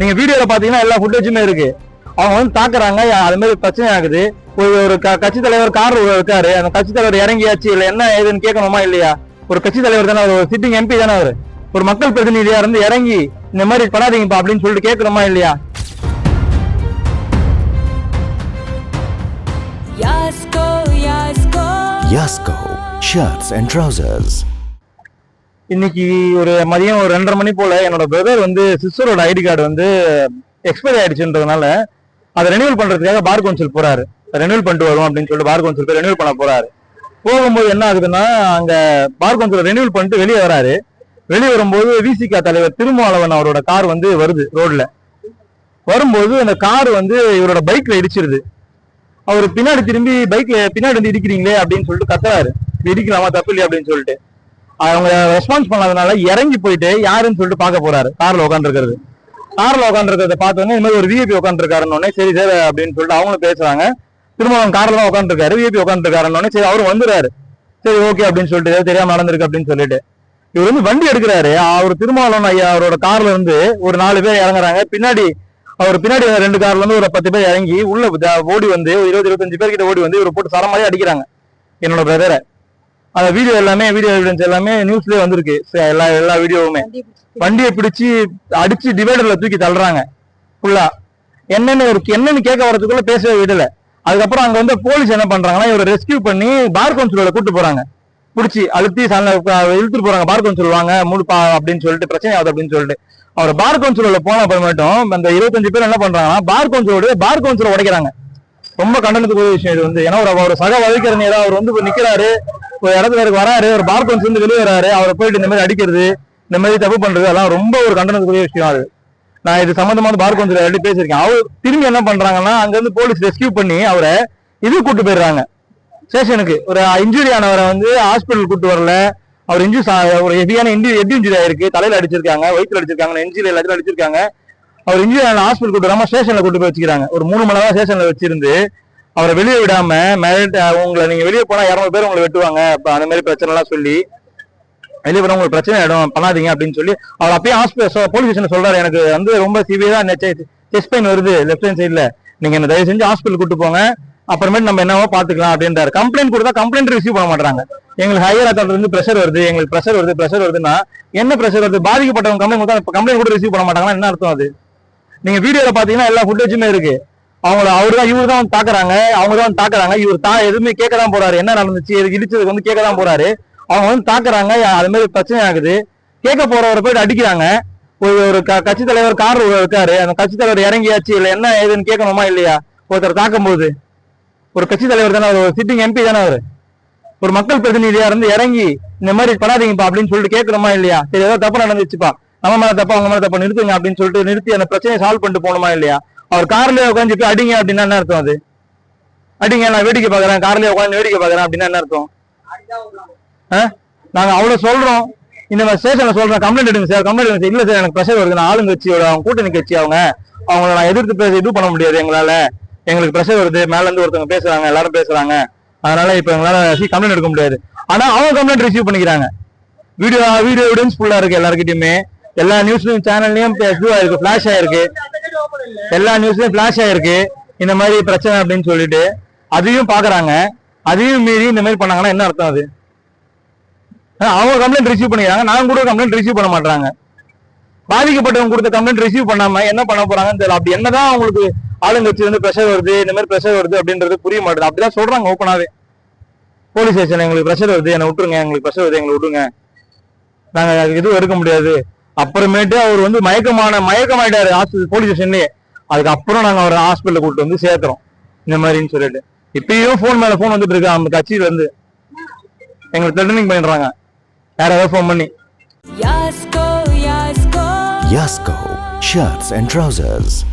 நீங்க வீடியோல பாத்தீங்கன்னா எல்லா ஃபுட்டேஜுமே இருக்கு. அவங்க வந்து தாக்குறாங்க அது மாதிரி பிரச்சனை ஆகுது ஒரு ஒரு க- கட்சி தலைவர் கார் இருக்காரு. அந்த கட்சி தலைவர் இறங்கியாச்சு. இல்ல என்ன ஏதுன்னு கேட்கணுமா இல்லையா? ஒரு கட்சி தலைவர் தானே அவர்? ஒரு சிட்டிங் எம்பி தானே அவர்? ஒரு மக்கள் பிரதிநிதியா இருந்து இறங்கி இந்த மாதிரி பண்ணாதீங்கப்பா அப்படின்னு சொல்லிட்டு கேட்கணுமா இல்லையா? Yasko, Yasko. Yasko Shirts and Trousers. இன்னைக்கு ஒரு மதியம் ஒரு ரெண்டரை மணி போல என்னோட பிரதர் வந்து சிஸ்டரோட ஐடி கார்டு வந்து எக்ஸ்பைரி ஆயிடுச்சுன்றதுனால அதை ரெனியூல் பண்றதுக்காக பார் கவுன்சில் போறாரு. ரெனியூல் பண்ணிட்டு வரும் அப்படின்னு சொல்லிட்டு பார் கவுன்சில் போய் ரெனியூல் பண்ண போறாரு. போகும்போது என்ன ஆகுதுன்னா அங்க பார் கவுன்சில் ரெனியூவல் பண்ணிட்டு வெளியே வராரு. வெளியே வரும்போது விசிகா தலைவர் திருமாவளவன் அவரோட கார் வந்து வருது ரோட்ல வரும்போது அந்த கார் வந்து இவரோட பைக்ல இடிச்சிருது. அவர் பின்னாடி திரும்பி பைக்ல பின்னாடி வந்து இடிக்கிறீங்களே அப்படின்னு சொல்லிட்டு கத்துறாரு. இடிக்கலாமா தப்பு இல்லையா அப்படின்னு சொல்லிட்டு. அவங்க ரெஸ்பான்ஸ் பண்ணாதனால இறங்கி போயிட்டு யாருன்னு சொல்லிட்டு பார்க்க போறாரு. கார்ல உட்காந்துருக்கிறது கார்ல உட்காந்துருக்கிறத பார்த்தோன்னே இந்த மாதிரி ஒரு விஐபி உட்காந்துருக்காருன்னு சரி சார் அப்படின்னு சொல்லிட்டு அவங்களும் பேசுறாங்க. திரும்ப அவங்க கார்ல தான் உட்காந்துருக்காரு விஐபி உட்காந்துருக்காருன்னு சரி அவரும் வந்துறாரு சரி ஓகே அப்படின்னு சொல்லிட்டு ஏதோ தெரியாம நடந்திருக்கு அப்படின்னு சொல்லிட்டு. இவர் வந்து வண்டி எடுக்கிறாரு. அவர் திருமாவளவன் ஐயா அவரோட கார்ல இருந்து ஒரு நாலு பேர் இறங்குறாங்க. பின்னாடி அவர் பின்னாடி ரெண்டு கார்ல இருந்து ஒரு பத்து பேர் இறங்கி உள்ள ஓடி வந்து ஒரு இருபது இருபத்தஞ்சு பேர்கிட்ட ஓடி வந்து இவர் போட்டு சரமாரி அடிக்கிறாங்க. என்னோட பிரதரை அந்த வீடியோ எல்லாமே வீடியோ எவிடன்ஸ் எல்லாமே நியூஸ்லயே வந்திருக்கு. எல்லா எல்லா வீடியோவுமே வண்டியை பிடிச்சு அடிச்சு டிவைடர்ல தூக்கி தள்ளுறாங்க. ஃபுல்லா என்னன்னு ஒரு என்னன்னு கேட்க வரதுக்குள்ள பேசவே விடல. அதுக்கப்புறம் அங்க வந்து போலீஸ் என்ன பண்றாங்கன்னா இவரை ரெஸ்கியூ பண்ணி பார் கவுன்சிலோட கூட்டு போறாங்க. பிடிச்சி அழுத்தி இழுத்துட்டு போறாங்க. பார் கவுன்சில் வாங்க மூடுப்பா அப்படின்னு சொல்லிட்டு பிரச்சனை ஆகுது அப்படின்னு சொல்லிட்டு. அவர் பார் கவுன்சிலோட போன அப்புறமேட்டும் அந்த இருபத்தஞ்சு பேர் என்ன பண்றாங்கன்னா பார் கவுன்சிலோட பார் கவுன்சில உடைக்கிறாங்க. ரொம்ப கண்டனத்துக்குரிய விஷயம் இது வந்து. ஏன்னா ஒரு சக வழக்கறிஞர் அவர் வந்து நிக்கிறாரு. ஒரு இடத்துல இருக்கு வராரு ஒரு பார் கவுன்சில் இருந்து வெளியே வராரு அவரை போயிட்டு இந்த மாதிரி அடிக்கிறது இந்த மாதிரி தப்பு பண்றது அதெல்லாம் ரொம்ப ஒரு கண்டனத்துக்குரிய விஷயம் அது. நான் இது சம்பந்தமா பார் கவுன்சில் பேசியிருக்கேன். அவர் திரும்பி என்ன பண்றாங்கன்னா அங்க இருந்து போலீஸ் ரெஸ்கியூ பண்ணி அவரை இது கூட்டு போயிடுறாங்க. ஸ்டேஷனுக்கு. ஒரு இன்ஜுரி ஆனவரை வந்து ஹாஸ்பிட்டல் கூட்டு வரல. அவர் இன்ஜூஸ் ஒரு ஹெவியான இன்ஜுரி ஹெட் இன்ஜுரி ஆயிருக்கு. தலையில அடிச்சிருக்காங்க வயிற்றுல அடிச்சிருக்காங்க நெஞ்சில் எல்லாத்தையும் அடிச்சிருக்காங்க. அவர் இன்ஜுரி ஆன ஹாஸ்பிட்டல் கூட்டு வராம ஸ்டேஷன்ல கூட்டு போய் வச்சுக்கிறாங்க. ஒரு மூணு மணி நேரம் ஸ்டேஷன்ல வச்சிருந்து அவரை வெளியே விடாம மேரிட் உங்களை நீங்க வெளியே போனா இரநூறு பேர் உங்களை வெட்டுவாங்க. அந்த மாதிரி பிரச்சனை எல்லாம் சொல்லி வெளியே போனா உங்களுக்கு பிரச்சனை ஆயிடும் பண்ணாதீங்க அப்படின்னு சொல்லி அவர் அப்பயே ஹாஸ்பிட்டல் போலீஸ் ஸ்டேஷன் சொல்றாரு. எனக்கு வந்து ரொம்ப சிவியரா செஸ்ட் பெயின் வருது லெஃப்ட் ஹேண்ட் சைட்ல நீங்க என்ன தயவு செஞ்சு ஹாஸ்பிட்டல் கூட்டு போங்க. அப்புறமேட்டு நம்ம என்னவோ பாத்துக்கலாம் அப்படின்றாரு. கம்ப்ளைண்ட் கொடுத்தா கம்ப்ளைண்ட் ரிசீவ் பண்ண மாட்டாங்க எங்களுக்கு ஹையர் அத்தாரிட்டி இருந்து ப்ரெஷர் வருது எங்களுக்கு ப்ரெஷர் வருது ப்ரெஷர் வருதுன்னா என்ன ப்ரெஷர் வருது? பாதிக்கப்பட்டவங்க கம்ப்ளைண்ட் கொடுத்தா கம்ப்ளைண்ட் கூட ரிசீவ் பண்ண மாட்டாங்கன்னா என்ன அர்த்தம் அது? நீங்க வீடியோல பாத்தீங்கன்னா எல்லா ஃபுட்டேஜுமே இருக்கு. அவங்கள அவரு தான் இவரு தான் தாக்குறாங்க. அவங்க தான் தாக்குறாங்க. இவர் தா எதுவுமே கேட்க தான் போறாரு. என்ன நடந்துச்சு? எதுக்கு இடிச்சதுக்கு வந்து கேட்க தான் போறாரு. அவங்க வந்து தாக்குறாங்க. அது மாதிரி பிரச்சனை ஆகுது. கேட்க போறவரை போயிட்டு அடிக்கிறாங்க. ஒரு ஒரு க- கட்சி தலைவர் கார் இருக்காரு. அந்த கட்சி தலைவர் இறங்கியாச்சு. இல்ல என்ன ஏதுன்னு கேட்கணுமா இல்லையா? ஒருத்தர் தாக்கும் போது ஒரு கட்சி தலைவர் தானே அவர்? ஒரு சிட்டிங் எம்பி தானே அவரு? ஒரு மக்கள் பிரதிநிதியா இருந்து இறங்கி இந்த மாதிரி பண்ணாதீங்கப்பா அப்படின்னு சொல்லிட்டு கேட்கணுமா இல்லையா? சரி ஏதோ தப்பு நடந்துச்சுப்பா. நம்ம மேல தப்பா அவங்க மேல தப்பா நிறுத்துங்க அப்படின்னு சொல்லிட்டு நிறுத்தி அந்த பிரச்சனையை சால்வ் பண்ணிட்டு போகணுமா இல்லையா? அவர் கார்லயே உட்காந்துட்டு அடிங்க அப்படின்னா என்ன அர்த்தம் அது? அடிங்க நான் வேடிக்கை பாக்குறேன் கார்லயே உட்காந்து வேடிக்கை பாக்குறேன் அப்படின்னா என்ன அர்த்தம்? ஆ? நாங்க அவ்வளவு சொல்றோம். இந்த மாதிரி ஸ்டேஷன்ல சொல்றேன். கம்ப்ளைண்ட் எடுங்க சார் கம்ப்ளைண்ட் எடுங்க இல்ல சார் எனக்கு ப்ரெஷர் வருது. நான் ஆளுங்க கட்சியோட அவங்க கூட்டணி கட்சி அவங்க. அவங்கள நான் எதிர்த்து பேச இது பண்ண முடியாது எங்களால. எங்களுக்கு ப்ரெஷர் வருது. மேல இருந்து ஒருத்தவங்க பேசுறாங்க. எல்லாரும் பேசுறாங்க. அதனால இப்ப எங்களால கம்ப்ளைண்ட் எடுக்க முடியாது. ஆனா அவங்க கம்ப்ளைண்ட் ரிசீவ் பண்ணிக்கிறாங்க. வீடியோ வீடியோ எவிடன்ஸ் ஃபுல்லா இருக்கு எல்லாருக்கிட்டயுமே எல்லா நியூஸ்லயும் சேனல்லையும் இருக்கு ஃபிளாஷ் ஆயிருக்கு எல்லா நியூஸ்லயும் பிளாஷ் ஆயிருக்கு. இந்த மாதிரி பிரச்சனை அப்படின்னு சொல்லிட்டு அதையும் பாக்குறாங்க. அதையும் மீறி இந்த மாதிரி பண்ணாங்கன்னா என்ன அர்த்தம் அது? அவங்க கம்ப்ளைண்ட் ரிசீவ் பண்ணிக்கிறாங்க. நாங்க கூட கம்ப்ளைண்ட் ரிசீவ் பண்ண மாட்டாங்க பாதிக்கப்பட்டவங்க கொடுத்த கம்ப்ளைண்ட் ரிசீவ் பண்ணாம என்ன பண்ண போறாங்கன்னு தெரியல. அப்படி என்னதான் அவங்களுக்கு ஆளுங்கட்சி வந்து ப்ரெஷர் வருது இந்த மாதிரி ப்ரெஷர் வருது அப்படின்றது புரிய மாட்டேது. அப்படிதான் சொல்றாங்க ஓப்பனாவே போலீஸ் ஸ்டேஷன் எங்களுக்கு ப்ரெஷர் வருது என்னை விட்டுருங்க எங்களுக்கு ப்ரெஷர் வருது எங்களை விட்டுருங்க. நாங்க அதுக்கு எதுவும் எடுக்க முடியாது. அப்புறமேட்டு அவர் வந்து மயக்கமான மயக்கமாயிட்டாரு ஹாஸ்பிட்டல் போலீஸ் ஸ்டேஷன்லயே அதுக்கப்புறம் நாங்க அவரை ஹாஸ்பிட்டல் கூட்டு வந்து சேர்க்கிறோம் இந்த மாதிரின்னு சொல்லிட்டு. இப்பயும் ஃபோன் மேல ஃபோன் வந்துட்டு இருக்கு. அந்த கட்சியில இருந்து. எங்களுக்கு த்ரெட்டனிங் பண்ணிடுறாங்க. யார் ஏதாவது ஃபோன் பண்ணி. Yasko, Yasko. Yasko Shirts and Trousers.